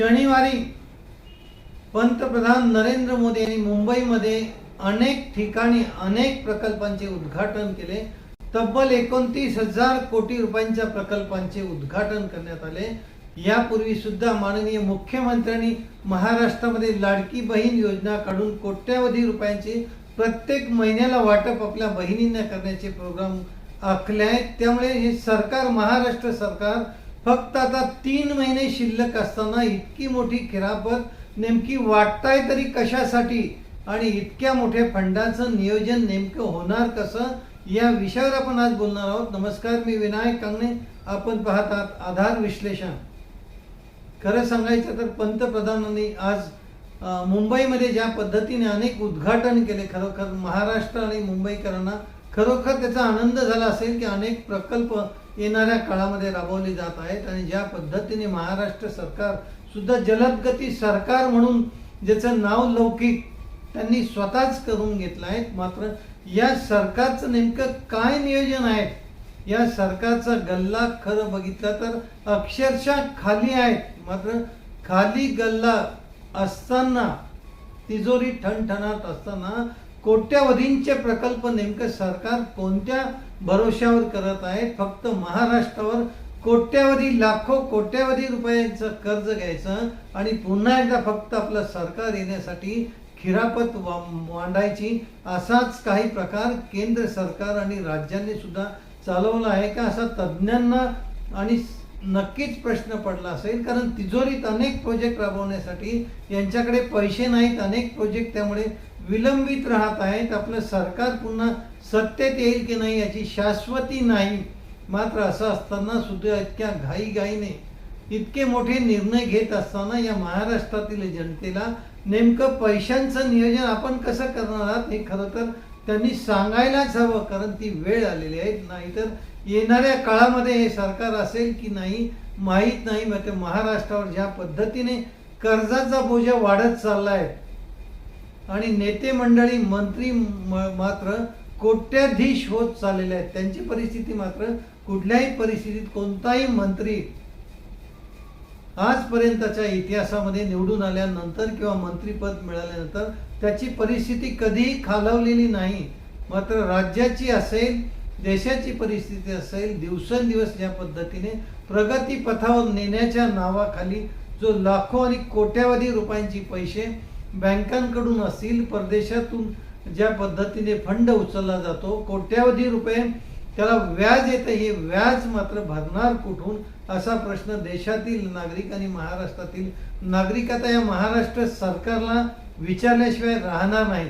शनिवारी पंतप्रधान नरेंद्र मोदी यांनी मुंबईमध्ये अनेक ठिकाणी अनेक प्रकल्पांचे उद्घाटन केले. तब्बल एकोणतीस हजार कोटी रुपयांच्या प्रकल्पांचे उद्घाटन करण्यात आले. यापूर्वी सुद्धा माननीय मुख्यमंत्र्यांनी महाराष्ट्रामध्ये लाडकी बहीण योजना काढून कोट्यावधी रुपयांचे प्रत्येक महिन्याला वाटप आपल्या बहिणींना करण्याचे प्रोग्राम आखले आहेत. त्यामुळे हे सरकार महाराष्ट्र सरकार फक्त आता तीन महिने शिल्लक असताना इतकी मोठी खिरापत नेमकी वाटताय तरी कशासाठी आणि इतक्या मोठ्या फंडाचं नियोजन नेमकं होणार कसं या विषयावर आपण आज बोलणार आहोत. नमस्कार मी विनायक कांगणे. आपण पाहतात आधार विश्लेषण. खरं सांगायचं तर पंतप्रधानांनी आज मुंबईमध्ये ज्या पद्धतीने अनेक उद्घाटन केले खरोखर महाराष्ट्र आणि मुंबईकरांना खरोखर त्याचा आनंद झाला असेल की अनेक प्रकल्प येणाऱ्या काळामध्ये राबवले जात आहेत आणि ज्या पद्धतीने महाराष्ट्र सरकार सुद्धा जलदगती सरकार म्हणून ज्याचं नाव लौकिक त्यांनी स्वतःच करून घेतलं आहे. मात्र या सरकारचं नेमकं काय नियोजन आहे? या सरकारचा गल्ला खरं बघितलं तर अक्षरशः खाली आहेत मात्र खाली गल्ला असताना तिजोरी ठणठणात असताना कोट्यावधींचे प्रकल्प नेमकं सरकार कोणत्या भरोश्यावर करत आहे? फक्त महाराष्ट्रावर कोट्यावधी लाखो कोट्यावधी रुपयांचं कर्ज घ्यायचं आणि पुन्हा एकदा फक्त आपलं सरकार येण्यासाठी खिरापत वा- मांडायची असाच काही प्रकार केंद्र सरकार आणि राज्यांनी सुद्धा चालवला आहे का? असा तज्ज्ञांना आणि नक्कीच प्रश्न पडला असेल. कारण तिजोरीत अनेक प्रोजेक्ट राबवण्यासाठी यांच्याकडे पैसे नाहीत. अनेक प्रोजेक्ट त्यामुळे विलंबित राहत आहेत आपलं सरकार पुन्हा सत्तेत येईल की नाही याची शाश्वती नाही. मात्र असं असताना सुद्धा इतक्या घाईघाईने इतके मोठे निर्णय घेत असताना या महाराष्ट्रातील जनतेला नेमकं पैशांचं नियोजन आपण कसं करणार आहात हे खरं तर त्यांनी सांगायलाच हवं कारण ती वेळ आलेली आहे. नाहीतर येणाऱ्या काळामध्ये हे सरकार असेल की नाही माहीत नाही. मात्र महाराष्ट्रावर ज्या पद्धतीने कर्जाचा बोजा वाढत चालला आहे आणि नेते मंडळी मंत्री मात्र कोट्याधीश होत चाललेले आहेत. त्यांची परिस्थिती मात्र कुठल्याही परिस्थितीत कोणताही मंत्री आजपर्यंतच्या इतिहासामध्ये निवडून आल्यानंतर किंवा मंत्रीपद मिळाल्यानंतर त्याची परिस्थिती कधीही खालावलेली नाही. मात्र राज्याची असेल देशाची परिस्थिती असेल दिवसेंदिवस ज्या पद्धतीने प्रगतीपथावर नेण्याच्या नावाखाली जो लाखो आणि कोट्यावधी रुपयांची पैसे बँकांकडून असतील परदेशातून ज्या पद्धतीने फंड उचलला जातो कोट्यावधी रुपये त्याला व्याज येतं हे व्याज मात्र भरणार कुठून? असा प्रश्न देशातील नागरिक आणि महाराष्ट्रातील नागरिक आता या महाराष्ट्र सरकारला विचारल्याशिवाय राहणार नाही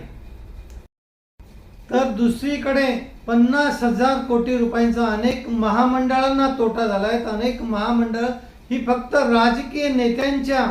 तर दुसरीकडे पन्नास हजार कोटी रुपयांचा अनेक महामंडळांना तोटा झाला आहे अनेक महामंडळ ही फक्त राजकीय नेत्यांच्या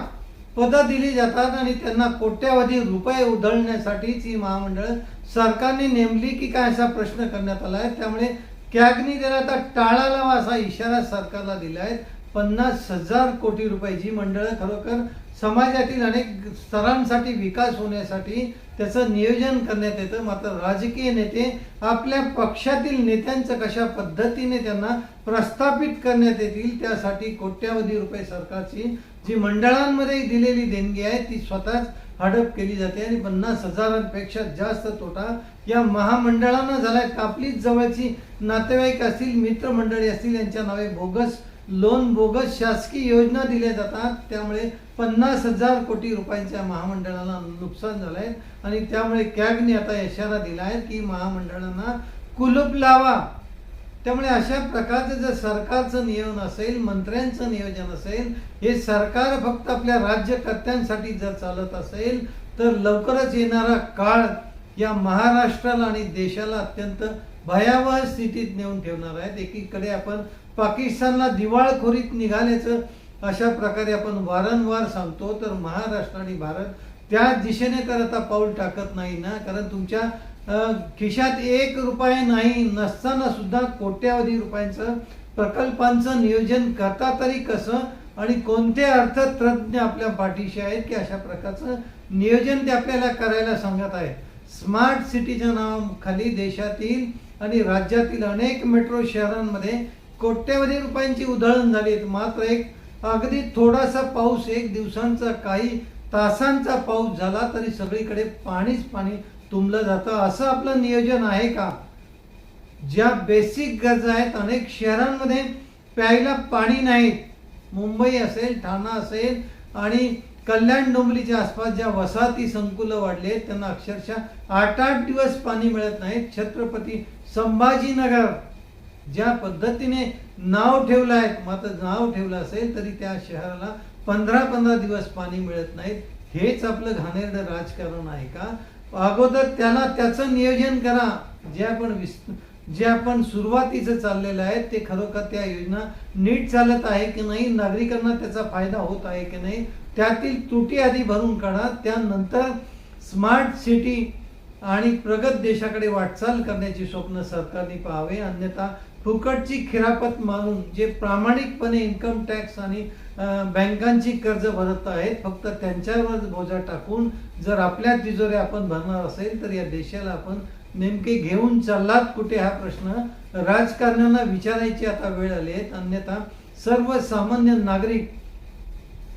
पदं दिली जातात आणि त्यांना कोट्यावधी रुपये उधळण्यासाठीच ही महामंडळ सरकारने नेमली की काय असा प्रश्न करण्यात आला आहे. त्यामुळे कॅगनी त्याला आता टाळा लावा असा इशारा सरकारला दिला आहे पन्नास हजार कोटी रुपये जी मंडळं खरोखर समाजातील अनेक स्तरांसाठी विकास होण्यासाठी त्याचं नियोजन करण्यात येतं. मात्र राजकीय नेते आपल्या पक्षातील नेत्यांचं कशा पद्धतीने त्यांना प्रस्थापित करण्यात येतील त्यासाठी कोट्यावधी रुपये सरकारची जी मंडळांमध्ये दिलेली देणगी आहे ती स्वतःच हडप केली जाते. आणि पन्नास हजारांपेक्षा जास्त तोटा या महामंडळांना झालाय. आपलीच जवळची नातेवाईक असतील मित्रमंडळी असतील यांच्या नावे बोगस लोन बोगस शासकीय योजना दिल्या जातात. त्यामुळे पन्नास हजार कोटी रुपयांच्या महामंडळाला नुकसान झालं आहे आणि त्यामुळे कॅगने आता इशारा दिला आहे की महामंडळांना कुलूप लावा. त्यामुळे अशा प्रकारचं जर सरकारचं नियोजन असेल मंत्र्यांचं नियोजन असेल हे सरकार फक्त आपल्या राज्यकर्त्यांसाठी जर चालत असेल तर लवकरच येणारा काळ या महाराष्ट्राला आणि देशाला अत्यंत भयावह स्थितीत नेऊन ठेवणार आहेत. एकीकडे आपण पाकिस्तानला दिवाळखोरीत निघाल्याचं अशा प्रकारे आपण वारंवार सांगतो तर महाराष्ट्र आणि भारत त्या दिशेने तर आता पाऊल टाकत नाही ना. कारण तुमच्या खिशात एक रुपये नाही नसताना सुद्धा कोट्यावधी रुपयांचं प्रकल्पांचं नियोजन करता तरी कसं आणि कोणते अर्थतज्ञ आपल्या पाठीशी आहेत की अशा प्रकारचं नियोजन ते आपल्याला करायला सांगत आहेत? स्मार्ट सिटीच्या नावाखाली देशातील आणि राज्यातील अनेक मेट्रो शहरांमध्ये कोट्यवधी रुपयांची उधळण झाली आहेत मात्र एक अगदी थोडासा पाऊस एक दिवसांचा काही तासांचा पाऊस झाला तरी सगळीकडे पाणीच पाणी तुंबलं जातं. असं आपलं नियोजन आहे का? ज्या बेसिक गरजा आहेत अनेक शहरांमध्ये प्यायला पाणी नाहीत. मुंबई असेल ठाणा असेल आणि कल्याण डोंबलीच्या आसपास ज्या वसाहती संकुलं वाढले त्यांना अक्षरशः आठ आठ दिवस पाणी मिळत नाहीत छत्रपती संभाजीनगर ज्या पद्धतीने नाव ठेवलं आहे मात्र नाव ठेवलं असेल तरी त्या शहराला पंधरा पंधरा दिवस पाणी मिळत नाहीत हेच आपलं घाणेरडं राजकारण आहे का? अगोदर त्याला त्याचं नियोजन करा. जे आपण विस जे आपण सुरुवातीचं चाललेलं आहे ते खरोखर त्या योजना नीट चालत आहे की नाही नागरिकांना त्याचा फायदा होत आहे की नाही त्यातील त्रुटी आधी भरून काढा त्यानंतर स्मार्ट सिटी आणि प्रगत देशाकडे वाटचाल करण्याची स्वप्न सरकारने पाहावे. अन्यथा फुकटची खिरापत मानून जे प्रामाणिकपणे इन्कम टॅक्स आणि बँकांची कर्ज भरत आहेत फक्त त्यांच्यावर बोजा टाकून जर आपल्या तिजोऱ्या आपण भरणार असेल तर या देशाला आपण नेमके घेऊन चाललात कुठे हा प्रश्न? राजकारण्यांना विचारायची आता वेळ आली आहे. अन्यथा सर्वसामान्य नागरिक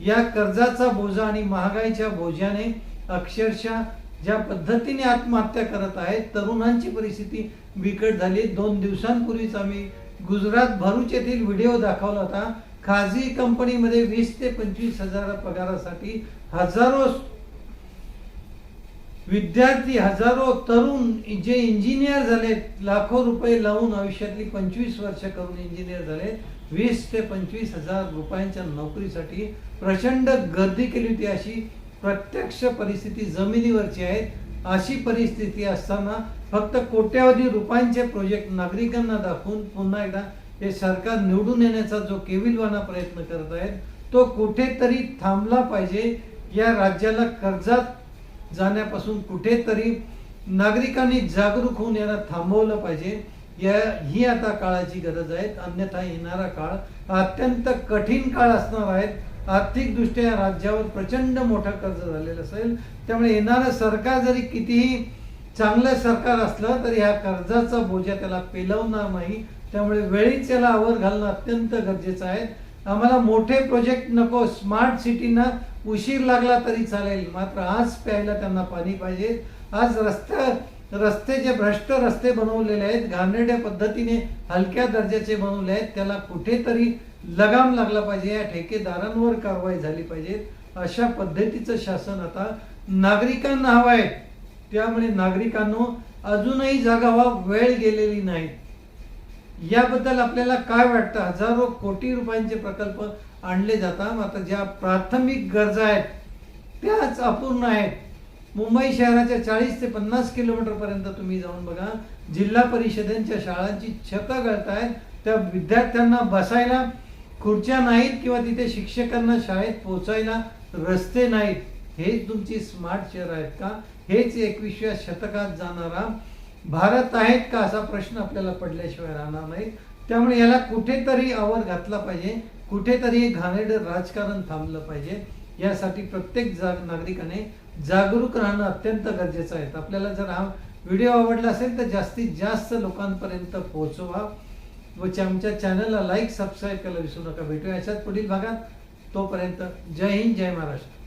या कर्जाचा बोजा आणि महागाईच्या बोजाने अक्षरशः ज्या पद्धतीने आत्महत्या करत आहेत तरुणांची परिस्थिती बिकट झाली. दोन दिवसांपूर्वीच आम्ही गुजरात भरूच येथील व्हिडिओ दाखवला होता. खाजगी कंपनीमध्ये वीस ते पंचवीस हजार पगारासाठी हजारो विद्यार्थी हजारो तरुण जे इंजिनियर झालेत लाखो रुपये लावून आयुष्यातली पंचवीस वर्ष करून इंजिनियर झाले. वीस ते पंचवीस हजार रुपयांच्या नोकरीसाठी प्रचंड गर्दी केली होती अशी प्रत्यक्ष परिस्थिती जमिनीवरची आहे. अशी परिस्थिती असताना फक्त कोट्यावधी रुपयांचे प्रोजेक्ट नागरिकांना दाखवून पुन्हा एकदा हे सरकार निवडून येण्याचा जो केविलवाना प्रयत्न करत आहेत तो कुठेतरी थांबला पाहिजे. या राज्याला कर्जात जाण्यापासून कुठेतरी नागरिकांनी जागरूक होऊन याला थांबवलं पाहिजे. या ही आता काळाची गरज आहे. अन्यथा येणारा काळ अत्यंत कठीण काळ असणार आहे. आर्थिकदृष्ट्या या राज्यावर प्रचंड मोठा कर्ज झालेलं असेल. त्यामुळे येणारं सरकार जरी कितीही चांगलं सरकार असलं तरी ह्या कर्जाचा बोजा त्याला पेलवणार नाही. त्यामुळे वेळीच याला आवर घालणं अत्यंत गरजेचं आहे. आम्हाला मोठे प्रोजेक्ट नको. स्मार्ट सिटीना उशीर लागला तरी चालेल. मात्र आज प्यायला त्यांना पाणी पाहिजे. आज रस्त्या रस्ते जे भ्रष्ट रस्ते बनवलेले आहेत घाणेरड्या पद्धतीने हलक्या दर्जाचे बनवले आहेत त्याला कुठेतरी लगाम लागला पाहिजे. या ठेकेदारांवर कारवाई झाली पाहिजे. अशा पद्धतीचं शासन आता नागरिकांना हवं आहे त्यामुळे नागरिकांनो अजूनही जागा वेळ गेलेली नाही. याबद्दल आपल्याला काय वाटतं? हजारो कोटी रुपयांचे प्रकल्प आणले जातात. मात्र ज्या प्राथमिक गरजा आहेत त्याच अपूर्ण आहेत. मुंबई शहराच्या चाळीस ते पन्नास किलोमीटरपर्यंत तुम्ही जाऊन बघा. जिल्हा परिषदेच्या शाळांची छतं गळतायत. त्या विद्यार्थ्यांना बसायला खुर्च्या नाहीत किंवा तिथे शिक्षकांना शाळेत पोहोचायला रस्ते नाहीत. हेच तुमची स्मार्ट शहर आहेत का? हेच एकविसव्या शतकात जाणारा भारत आहेत का असा प्रश्न आपल्याला पडल्याशिवाय राहणार नाही. त्यामुळे याला कुठेतरी आवर घातला पाहिजे. कुठेतरी घाणेरडं राजकारण थांबलं पाहिजे. यासाठी प्रत्येक जाग नागरिकाने जागरूक राहणं अत्यंत गरजेचं आहे. आपल्याला जर हा व्हिडिओ आवडला असेल तर जास्तीत जास्त लोकांपर्यंत पोहोचवा. व आमच्या चॅनलला लाईक सबस्क्राईब करायला विसरू नका. भेटूया याच्यात पुढील भागात. तोपर्यंत जय हिंद जय महाराष्ट्र.